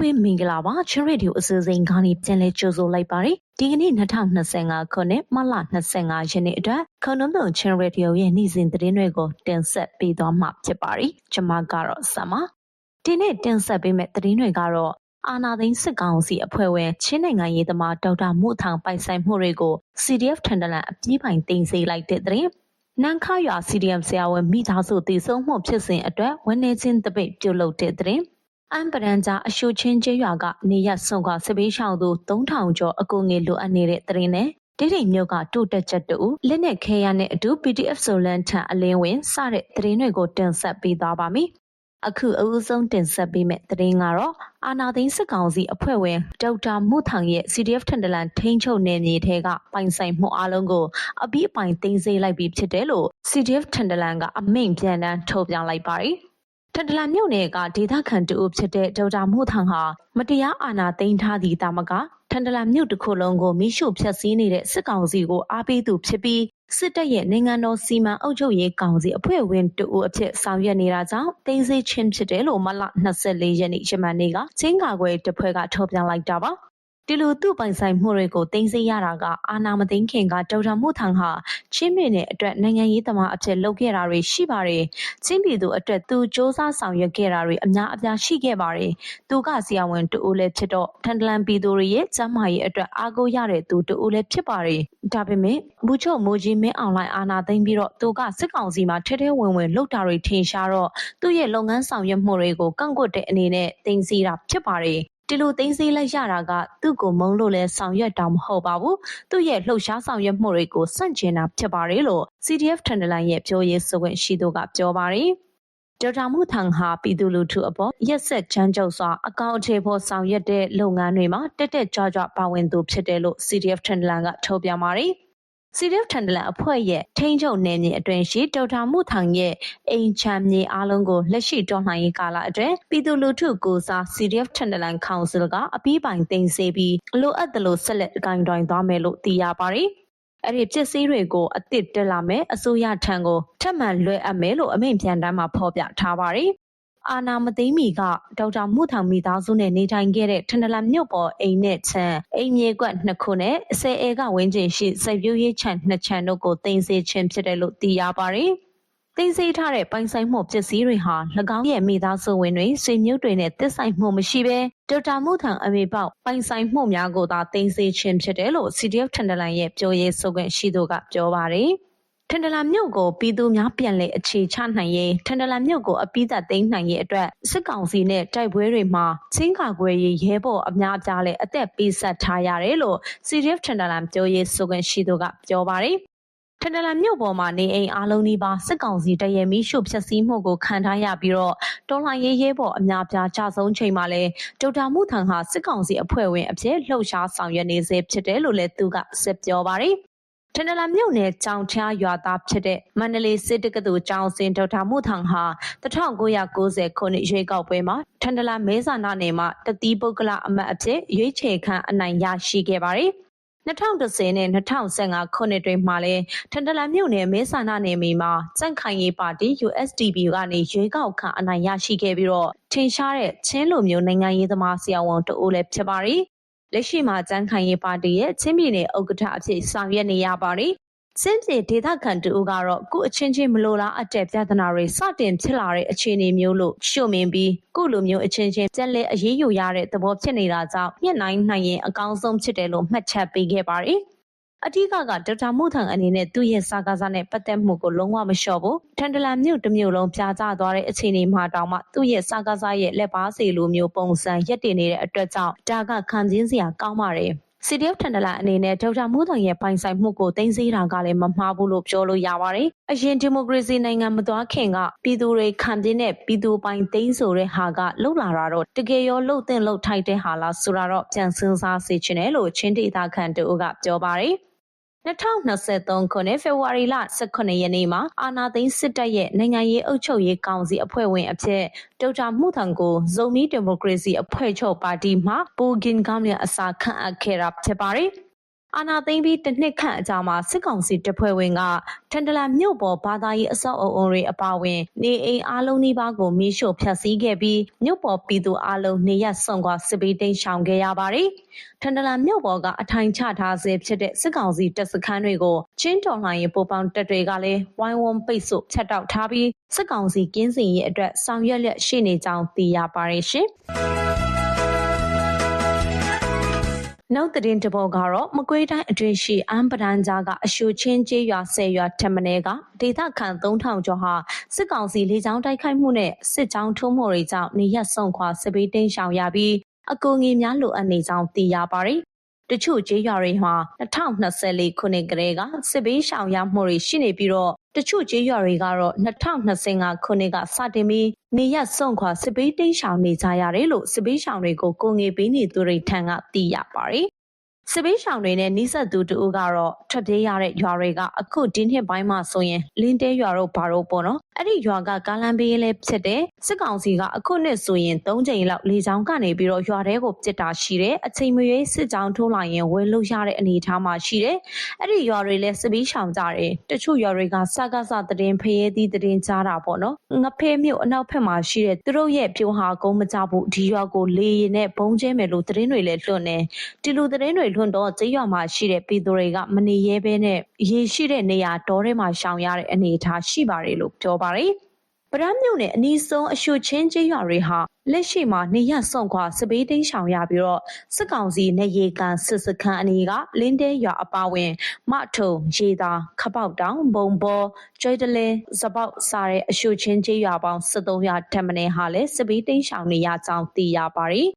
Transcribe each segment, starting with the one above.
အားလုံးပဲမင်္ဂလာပါချင်းရေဒီယိုအစီအစဉ်ကနေပြန်လည်ကြိုဆိုလိုက်ပါတယ်ဒီကနေ့2025ခုနှစ်မလ25ရက်နေ့အတွက်ခုံနှုံးသွန်ချင်းရေဒီယိုရဲ့နေ့စဉ်သတင်းတွေကိုတင်ဆက်ပေးသွားမှာဖြစ်ပါတယ်ကျွန်မကတော့ဆမ်ပါဒီနေ့တင်ဆက်ပေးမယ့်သတင်းတွေကတော့အာနာသိန်းစစ်ကောင်စီအဖွဲ့ဝင်ချင်းနိုင်ငံရေးသမားဒေါက်တာမှုထောင်ပိုင်ဆိုင်မှုတွေကို CDF ထန်တလန်အပြည့်ပိုင်တင်စေလိုက်တဲ့သတင်းနန်ခရွာ CDM ဆရာဝန်မိသားစုတည်ဆုံမှုဖြစ်စဉ်အတွက်ဝန်내ချင်းတပိတ်ပြုလုပ်တဲ့သတင်း အမ်ပရန်ဂျာအရှုချင်းကျေးရွာကနေရဆုံကစပေးရှောင်းသူ3000ကျော်အကူငယ်လိုအပ်နေတဲ့တရင်နဲ့တိတိမြို့ကတိုးတက်ချက်တူလက်နဲ့ခဲရနဲ့အတူ PDF ဆိုလန်ထန်အလင်းဝင်စတဲ့တရင်တွေကိုတင်ဆက်ပေးသွားပါမယ်။အခုအဦးဆုံးတင်ဆက်ပေးမယ့်တရင်ကတော့အာနာသိန်းစစ်ကောင်စီအဖွဲ့ဝင်ဒေါက်တာမှုထောင်ရဲ့ CDF ထန်တလန်ထိန်းချုပ်နယ်မြေထဲကပိုင်ဆိုင်မှုအလုံးကိုအပြီးအပိုင်သိမ်းဆည်းလိုက်ပြီးဖြစ်တယ်လို့ CDF ထန်တလန်ကအမိန့်ပြန်တမ်းထုတ်ပြန်လိုက်ပါတယ်။ ထန်တလန်မြို့နယ်ကဒေသခံတူဖြစ်တဲ့ဒေါက်တာမို့ထောင်ဟာမတရားအာဏာသိမ်းထားသည့်တာမကထန်တလန်မြို့တစ်ခုလုံးကိုမိရှုဖျက်ဆီးနေတဲ့စစ်ကောင်စီကိုအားပေးသူဖြစ်ပြီးစစ်တပ်ရဲ့နိုင်ငံတော်စီမံအုပ်ချုပ်ရေးကောင်စီအဖွဲ့ဝင်တူအဖြစ်ဆောင်ရွက်နေတာကြောင့်တင်းစေးချင်းဖြစ်တယ်လို့မလ24ရက်နေ့ရမန်နေ့ကချင်းကာကွယ်တပ်ဖွဲ့ကထုတ်ပြန်လိုက်တာပါ ဒီလိုသူ့ပိုင်ဆိုင်မှုတွေကိုတင်စေရတာကအာနာမသိန်းခင်ကဒေါက်တာမှုထောင်ဟာချင်းပြည်နယ်အတွက်နိုင်ငံရေးသမားအဖြစ်လုပ်ခဲ့တာတွေရှိပါတယ်။ချင်းပြည်သူအတွက်သူစ조사ဆောင်ရွက်ခဲ့တာတွေအများအပြားရှိခဲ့ပါတယ်။သူကဆရာဝန်တူဦးလည်းဖြစ်တော့ထန်တလန်ပြည်သူတွေရဲ့ကျန်းမာရေးအတွက်အားကိုးရတဲ့သူတူဦးလည်းဖြစ်ပါတယ်။ဒါပေမဲ့ဘူချုံမိုးကြီးမင်းအွန်လိုင်းအာနာသိမ်းပြီးတော့သူကစစ်ကောင်စီမှာထဲထဲဝင်ဝင်လှုပ်တာတွေထင်ရှားတော့သူ့ရဲ့လုပ်ငန်းဆောင်ရွက်မှုတွေကိုကန့်ကွက်တဲ့အနေနဲ့တင်စီတာဖြစ်ပါတယ်။ ဒီလိုသိမ်းဆည်းလိုက်ရတာကသူ့ကိုမုန်းလို့လဲဆောင်ရွက်တာမဟုတ်ပါဘူးသူ့ရဲ့လှုပ်ရှားဆောင်ရွက်မှုတွေကိုစန့်ကျင်တာဖြစ်ပါတယ်လို့ CDF ထန်တလန်ရဲ့ပြောရေးဆိုခွင့်ရှိသူကပြောပါတယ်ဒေါက်တာမှုထန်ဟာပြည်သူလူထုအပေါ်ရက်ဆက်ချမ်းကျုပ်စွာအကောင့်အခြေဖို့ဆောင်ရွက်တဲ့လုပ်ငန်းတွေမှာတက်တက်ကြွကြွပါဝင်သူဖြစ်တယ်လို့ CDF ထန်တလန်ကထုတ်ပြန်ပါတယ်။ စီရစ်ထန်ဒလန်အဖွဲ့ရဲ့ထိန်းချုပ်နယ်မြေအတွင်းရှိဒေါက်တာမှုထောင်ရဲ့အိမ်ချမ်းမြေအားလုံးကိုလက်ရှိတော်လှန်ရေးကာလအတွင်းပြည်သူလူထုကိုစား CDF ထန်ဒလန်ကောင်ဆယ်ကအပြီးပိုင်တင်စေပြီးလိုအပ်သလိုဆက်လက်အကိုင်တွင်သွားမယ်လို့သိရပါတယ်။အဲ့ဒီပစ္စည်းတွေကိုအစ်စ်တက်လာမယ်အစိုးရထံကိုထပ်မံလွှဲအပ်မယ်လို့အမိန့်ပြန်တမ်းမှာဖော်ပြထားပါတယ် အာနာမသိမီကဒေါက်တာမှုထောင်မိသားစုနဲ့နေထိုင်ခဲ့တဲ့ထန်တလန်မြို့ပေါ်အိမ်နဲ့ချမ်းအိမ်မြေကွက်နှစ်ခုနဲ့အစဲအဲကဝင်းကျင်ရှိစိုက်ပျိုးရေးခြံနှစ်ခြံတို့ကိုတင်စေခြင်းဖြစ်တယ်လို့သိရပါတယ်။တင်စေထားတဲ့ပိုင်ဆိုင်မှုပစ္စည်းတွေဟာ၎င်းရဲ့မိသားစုဝင်တွေဆွေမျိုးတွေနဲ့တစ်ဆိုင်မှုမရှိဘဲဒေါက်တာမှုထောင်အမေပေါက်ပိုင်ဆိုင်မှုများကိုသာတင်စေခြင်းဖြစ်တယ်လို့ CDF ထန်တလန်ရဲ့ပြောရေးဆိုခွင့်ရှိသူကပြောပါတယ်။ ထန်တလန်မြို့ကိုပြည်သူများပြန်လည်အခြေချနိုင်ရေးထန်တလန်မြို့ကိုအပိသက်သိမ်းနိုင်ရေးအတွက်စစ်ကောင်စီနဲ့တိုက်ပွဲတွေမှာချင်းကာကွယ်ရေးရဲဘော်အများအပြားလည်းအသက်ပေးဆက်ထားရတယ်လို့ CDF ထန်တလန်ပြောရေးဆိုခွင့်ရှိသူကပြောပါတယ်ထန်တလန်မြို့ပေါ်မှာနေအိမ်အလုံးကြီးပါစစ်ကောင်စီတရဲမီရှုဖျက်ဆီးမှုကိုခံထားရပြီးတော့တော်လှန်ရေးရဲဘော်အများပြားကြဆုံးချိန်မှာလဲဒေါက်တာမှုထံဟာစစ်ကောင်စီအဖွဲ့ဝင်အဖြစ်လှုပ်ရှားဆောင်ရွက်နေစေဖြစ်တယ်လို့လည်းသူကဆက်ပြောပါတယ် ထန်တလမြို့နယ်ကြောင်ချားရွာသားဖြစ်တဲ့မန္တလေးစစ်တက္ကသိုလ်ကျောင်းစင်ဒေါက်တာမှုထောင်ဟာ1990ခုနှစ်ရွေးကောက်ပွဲမှာထန်တလမဲဆန္ဒနယ်မှာတတိပုဂ္ဂလအမတ်အဖြစ်ရွေးချယ်ခံအနိုင်ရရှိခဲ့ပါတယ်။2010နဲ့2015ခုနှစ်တွင်မှလည်းထန်တလန်မြို့နယ်မဲဆန္ဒနယ်မြေမှာစန့်ခိုင်ရေးပါတီ USDP ကနေရွေးကောက်ခံအနိုင်ရရှိခဲ့ပြီးတော့ထင်ရှားတဲ့ချင်းလူမျိုးနိုင်ငံရေးသမားဆရာဝန်တအိုးလည်းဖြစ်ပါတယ်။ လက်ရှိမှာကျန်းခိုင်ရေးပါတီရဲ့ချင်းပြည်နယ်ဥက္ကဋ္ဌအဖြစ်ဆောင်ရွက်နေရပါတယ်။စင်းပြေဒေသခံတူကတော့ကုအချင်းချင်းမလိုလားအပ်တဲ့ပြဿနာတွေစတင်ဖြစ်လာတဲ့အခြေအနေမျိုးလို့ရှုမြင်ပြီးကုလိုမျိုးအချင်းချင်းပြန်လည်အရေးယူရတဲ့သဘောဖြစ်နေတာကြောင့်ညှိနှိုင်းနိုင်ရင်အကောင်းဆုံးဖြစ်တယ်လို့မှတ်ချက်ပေးခဲ့ပါတယ်။ အဓိကကဒေါက်တာမှုထံအနေနဲ့သူ့ရဲ့စာကားစားနဲ့ပတ်သက်မှုကိုလုံးဝမလျှော့ဘူးထန်တလန်မြို့တစ်မြို့လုံးပြာကျသွားတဲ့အခြေအနေမှာတောင်မှသူ့ရဲ့စာကားစားရဲ့လက်ပါစီလိုမျိုးပုံစံရက်တည်နေတဲ့အတွက်ကြောင့်ဒါကခံကျင်းစရာကောင်းပါတယ်။ CDF ထန်တလန်အနေနဲ့ဒေါက်တာမိုးတော်ရဲ့ပိုင်ဆိုင်မှုကိုတင်စေးတာကလည်းမမှားဘူးလို့ပြောလို့ရပါတယ်။အရင်ဒီမိုကရေစီနိုင်ငံမသွားခင်ကပြည်သူတွေခံပြင်းတဲ့ပြည်သူပိုင်သိမ်းဆိုတဲ့ဟာကလှုပ်လာတာတော့တကယ်ရောလှုပ်တဲ့လှုပ်ထိုက်တဲ့ဟာလားဆိုတာတော့ပြန်စဉ်းစားစေချင်တယ်လို့ချင်းဒေတာခန်တူကပြောပါတယ်။ 2023ခုနှစ်ဖေဖော်ဝါရီလ18ရက်နေ့မှာအာနာသိန်းစစ်တပ်ရဲ့နိုင်ငံရေးအုပ်ချုပ်ရေးကောင်စီအဖွဲ့ဝင်အဖြစ်ဒေါက်တာမှုထံကိုဇုံမီဒီမိုကရေစီအဖွဲ့ချုပ်ပါတီမှပူဂင်ကောင်းရဲ့အစာခန့်အပ်ခဲ့တာဖြစ်ပါတယ် အာနာသိမ့်ပြီးတစ်နှစ်ခန့်အကြာမှာစစ်ကောင်စီတပ်ဖွဲ့ဝင်ကထန်တလန်မြို့ပေါ်ဘာသာရေးအဆောက်အုံတွေအပါအဝင်နေအိမ်အလုံးနီးပါးကိုမီးရှို့ဖျက်ဆီးခဲ့ပြီးမြို့ပေါ်ပြည်သူအလုံးနေရက်ဆွန့်ခွာစစ်ပေးတိမ်းရှောင်ခဲ့ရပါတယ်။ထန်တလန်မြို့ပေါ်ကအထိုင်ချထားဆဲဖြစ်တဲ့စစ်ကောင်စီတပ်စခန်းတွေကိုချင်းတော်လှန်ရေးပူပေါင်းတပ်တွေကလည်းဝိုင်းဝန်းပိတ်ဆို့ဖြတ်တောက်ထားပြီးစစ်ကောင်စီကင်းစင်ရေးအတွက်ဆောင်ရွက်လျက်ရှိနေကြောင်းသိရပါတယ်ရှင်။ နောက်သတင်းတစ်ပုဒ်ကတော့မကွေးတိုင်းအတွင်းရှိအမ်ပဒန်ကြားကအရှူချင်းကျေးရွာဆယ်ရွာထက်မင်းကဒေသခံ3000ကျော်ဟာစစ်ကောင်စီလေကြောင်းတိုက်ခိုက်မှုနဲ့စစ်ကြောင်းထိုးမှုတွေကြောင့်နေရက်ဆုံးခွာစစ်ပေးတိမ်းရှောင်ရပြီးအကူအညီများလိုအပ်နေကြောင်းသိရပါတယ်။တချို့ကျေးရွာတွေမှာ2024ခုနှစ်ကတည်းကစစ်ပေးရှောင်ရမှုတွေရှိနေပြီးတော့ တချို့ကျေးရွာတွေကတော့2025ခုနှစ်ကစတင်ပြီးနေရက်ဆုံးခွာစစ်ပေးတိမ်းရှောင်နေကြရတယ်လို့စစ်ပေးရှောင်တွေကိုကိုငေပေးနေသူတွေထံကသိရပါတယ်။ စစ်ပေးရှောင်တွေနဲ့နှိဆက်သူတူကတော့ထွက်ပြေးရတဲ့ရွာတွေကအခုဒီနှစ်ပိုင်းမှာဆိုရင်လင်းတဲရွာတို့ဘာတို့ပေါ့နော်အဲ့ဒီရွာကကားလမ်းဘေးလဲဖြစ်တဲ့စစ်ကောင်စီကအခုနှစ်ဆိုရင်၃ချိန်လောက်လေကြောင်းကနေပြီးတော့ရွာထဲကိုပစ်တာရှိတယ်အချိန်မရွေးစစ်ကြောင်းထိုးလာရင်ဝယ်လို့ရတဲ့အနေအထားမှာရှိတယ်အဲ့ဒီရွာတွေလဲစစ်ပေးရှောင်ကြတယ်တချို့ရွာတွေကစကားစသတင်းဖရဲသီးသတင်းကြားတာပေါ့နော်ငဖဲမြို့အနောက်ဘက်မှာရှိတဲ့သူတို့ရဲ့ပြိုဟာကုန်းမကြဘူးဒီရွာကိုလေရင်နဲ့ဘုံကျဲမယ်လို့သတင်းတွေလဲလွှတ်နေဒီလိုသတင်းတွေလွှတ်တော့ကျေးရွာမှာရှိတဲ့ပြည်သူတွေကမနေရဲဘဲနဲ့ရေရှိတဲ့နေရာတောထဲမှာရှောင်ရတဲ့အနေအထားရှိပါတယ်လို့ပြောပါတယ်။ပရမ်းမြို့နယ်အနီးဆုံးအရှုချင်းကျေးရွာတွေဟာလက်ရှိမှာနေရဆုံခွာစပေးတိန်ရှောင်ရပြီးတော့စစ်ကောင်စီနေရေကန်စစ်စခန်းအနီးကလင်းတဲရွာအပါဝင်မထုံရေသာခပောက်တောင်ဘုံဘောကျွဲတလင်းစပောက်စားတဲ့အရှုချင်းကျေးရွာပေါင်း73ရွာထက်မနည်းဟာလည်းစပေးတိန်ရှောင်နေရကြောင်းသိရပါတယ်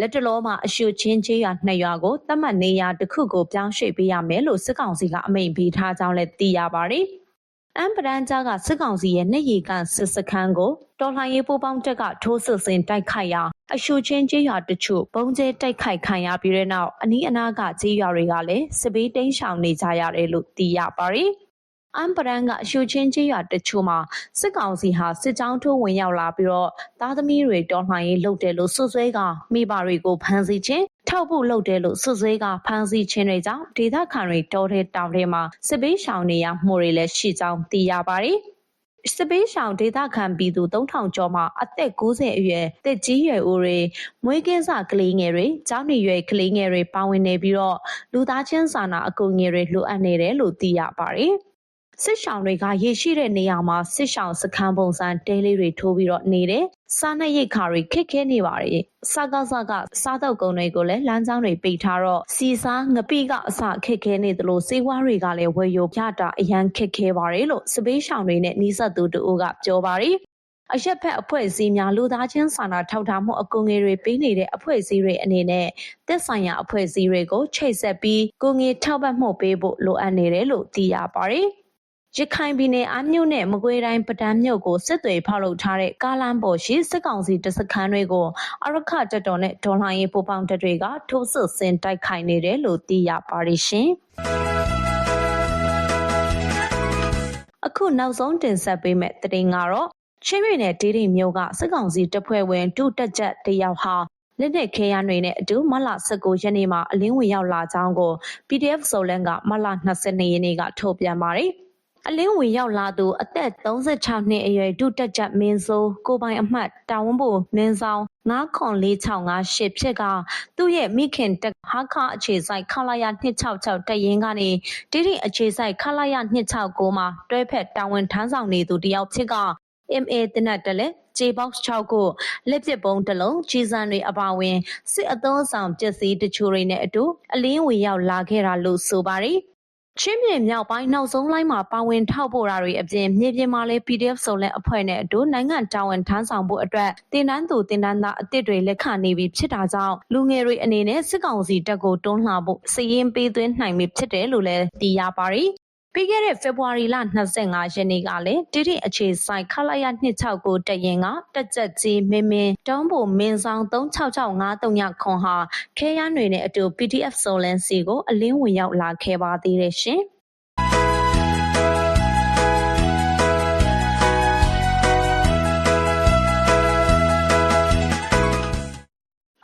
လက်တလောမှာအရှုချင်းချေးရွာနှစ်ရွာကိုတတ်မှတ်နေရာတစ်ခုကိုပြောင်းရွှေ့ပေးရမယ်လို့စစ်ကောင်စီကအမိန့်ပေးထားကြောင်းလည်းသိရပါတယ်။အမ်ပရန်ဂျာကစစ်ကောင်စီရဲ့နေရီကန်စစ်စခန်းကိုတော်လှန်ရေးပူးပေါင်းတပ်ကထိုးစစ်ဆင်တိုက်ခိုက်ရာအရှုချင်းကျေးရွာတချို့ပုံကျဲတိုက်ခိုက်ခံရပြီးတဲ့နောက်အနီးအနားကကျေးရွာတွေကလည်းစစ်ဘေးတိမ်းရှောင်နေကြရတယ်လို့သိရပါတယ်။ အမ်ပရန်ကအရှုချင်းချင်းရွာတချို့မှာစစ်ကောင်စီဟာစစ်ကြောင်းထိုးဝင်ရောက်လာပြီးတော့သားသမီးတွေတော်လှန်ရေးလုပ်တယ်လို့ဆွဆွဲကမိဘတွေကိုဖမ်းဆီးခြင်းထောက်ဖို့လုပ်တယ်လို့ဆွဆွဲကဖမ်းဆီးခြင်းတွေကြောင့်ဒေသခံတွေတော်တဲ့တောင်ထဲမှာစစ်ပေးရှောင်နေရမှုတွေလည်းရှိကြောင်းသိရပါတယ်စပေးရှောင်ဒေသခံပြည်သူ3000ကျော်မှအသက်60အရွယ်တက်ကြီးရွယ်ဦးတွေမွေးကင်းစကလေးငယ်တွေကျောင်းနေရွယ်ကလေးငယ်တွေပါဝင်နေပြီးတော့လူသားချင်းစာနာအကူအညီတွေလိုအပ်နေတယ်လို့သိရပါတယ်။ စစ်ရှောင်းတွေကရေရှိတဲ့နေရာမှာစစ်ရှောင်းစခန်းပုံစံတဲလေးတွေထိုးပြီးတော့နေတယ်။စားနပ်ရိက္ခာတွေခက်ခဲနေပါတယ်။စကားစကားစားတော့ကုန်တွေကိုလည်းလမ်းကြောင်းတွေပိတ်ထားတော့စီစားငပိကအစခက်ခဲနေသလိုစေဝါတွေကလည်းဝယ်ယူပြတာအရန်ခက်ခဲပါတယ်လို့စပေးရှောင်းတွေနဲ့နှီးဆက်သူတို့ကပြောပါတယ်။အရက်ဖက်အဖွဲ့အစည်းများလူသားချင်းစာနာထောက်ထားမှုအကူအငွေတွေပေးနေတဲ့အဖွဲ့အစည်းတွေအနေနဲ့သက်ဆိုင်ရာအဖွဲ့အစည်းတွေကိုချိတ်ဆက်ပြီးကိုငွေထောက်ပံ့မှုပေးဖို့လိုအပ်နေတယ်လို့သိရပါတယ်။ ရခိုင်ပြည်နယ်အမြို့နယ်မကွေးတိုင်းပဒန်းမြို့ကိုစစ်တွေဖောက်လုပ်ထားတဲ့ကားလမ်းပေါ်ရှိစစ်ကောင်စီတစခန်းတွေကိုအရခတပ်တော်နဲ့ဒေါ်လှန်ရေးပူပေါင်းတပ်တွေကထိုးစစ်ဆင်တိုက်ခိုက်နေတယ်လို့သိရပါတယ်ရှင်။အခုနောက်ဆုံးတင်ဆက်ပေးမယ့်သတင်းကတော့ချင်းပြည်နယ်ဒေးရီမြို့ကစစ်ကောင်စီတပ်ဖွဲ့ဝင်ဒုတက်ကြတယောက်ဟာလက်နက်ခဲယမ်းတွေနဲ့အတူမလ19ရက်နေ့မှာအလင်းဝင်ရောက်လာကြောင်းကို PDF ဆိုလန်ကမလ22ရက်နေ့ကထုတ်ပြန်ပါတယ်။ အလင်းဝင်ရောက်လာသူအသက်36နှစ်အရွယ်ဒုတက်ကြမင်းစိုးကိုပိုင်အမှတ်တာဝန်ပိုမင်းဆောင်94658ဖြစ်ကသူ့ရဲ့မိခင်တက်ဟာခအခြေဆိုင်ခလာရ266တက်ရင်ကနေတိတိအခြေဆိုင်ခလာရ269မှာတွဲဖက်တာဝန်ထမ်းဆောင်နေသူတယောက်ဖြစ်က MA တနတ်တလဲ J-box 6ခုလက်ပစ်ပုံးတစ်လုံးကြီးစံတွေအပါအဝင်စစ်အသုံးဆောင်ပစ္စည်းတချို့တွေနဲ့အတူအလင်းဝင်ရောက်လာခဲ့တာလို့ဆိုပါတယ် ချင်းပြည်မြောက်ပိုင်းနောက်ဆုံးလိုင်းမှာပါဝင်ထောက်ပို့တာတွေအပြင်မြေပြင်မှာလည်း PDF စုံလက်အဖွဲ့နဲ့အတူနိုင်ငံတာဝန်ထမ်းဆောင်ဖို့အတွက်တင်နန်းသူတင်နန်းသားအစ်စ်တွေလက်ခံနေပြီဖြစ်တာကြောင့်လူငယ်တွေအနေနဲ့စစ်ကောင်စီတပ်ကိုတွန်းလှန်ဖို့စည်ရင်ပေးသွင်းနိုင်ပြီဖြစ်တယ်လို့လည်းသိရပါတယ် ပြီးခဲ့တဲ့ဖေဖော်ဝါရီလ25ရက်နေ့ကလည်းတိတိအခြေဆိုင်ခလာရ269တရင်ကတက်ကြက်ကြီးမင်းမင်းတောင်းဖို့မင်းဆောင်366539ခွန်ဟာခဲရန်တွေနဲ့အတူ PDF ဆိုလန်စီကိုအလင်းဝင်ရောက်လာခဲ့ပါသေးတယ်ရှင်။